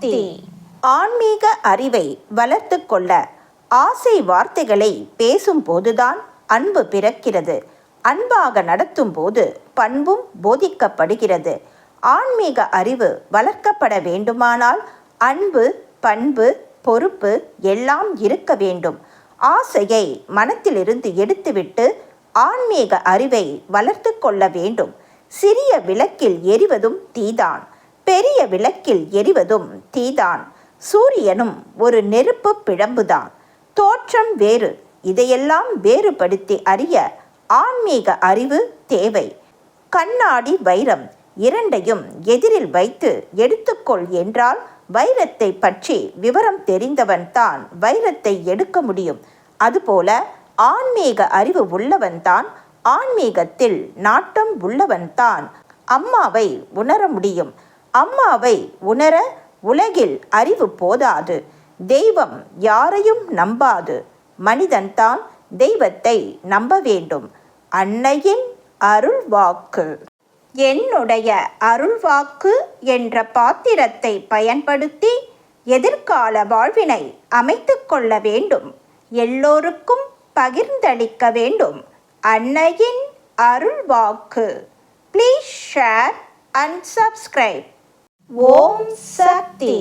சக்தி. ஆன்மீக அறிவை வளர்த்து கொள்ள ஆசை வார்த்தைகளை பேசும்போதுதான் அன்பு பிறக்கிறது. அன்பாக நடத்தும் போது பண்பும் போதிக்கப்படுகிறது. ஆன்மீக அறிவு வளர்க்கப்பட வேண்டுமானால் அன்பு பண்பு பொறுப்பு எல்லாம் இருக்க வேண்டும். ஆசையை மனத்திலிருந்து எடுத்துவிட்டு ஆன்மீக அறிவை வளர்த்து கொள்ள வேண்டும். சிறிய விளக்கில் எரிவதும் தீதான். பெரிய விளக்கில் எரிவதும் தீதான். சூரியனும் ஒரு நெருப்பு பிழம்புதான் தோற்றம் வேறு. இதையெல்லாம் வேறுபடுத்தி அறிய ஆன்மீக அறிவு தேவை. கண்ணாடி வைரம் இரண்டையும் எதிரில் வைத்து எடுத்துக்கொள் என்றால் வைரத்தை பற்றி விவரம் தெரிந்தவன் தான் வைரத்தை எடுக்க முடியும். அதுபோல ஆன்மீக அறிவு உள்ளவன்தான் ஆன்மீகத்தில் நாட்டம் உள்ளவன்தான் அம்மாவை உணர முடியும். அம்மாவை உணர உலகில் அறிவு போதாது. தெய்வம் யாரையும் நம்பாது. மனிதன்தான் தெய்வத்தை நம்ப வேண்டும். அன்னையின் அருள் வாக்கு என்னுடைய அருள்வாக்கு என்ற பாத்திரத்தை பயன்படுத்தி எதிர்கால வாழ்வினை அமைத்து கொள்ள வேண்டும். எல்லோருக்கும் பகிர்ந்தளிக்க வேண்டும். அன்னையின் அருள்வாக்கு. Please share and subscribe Om Shakti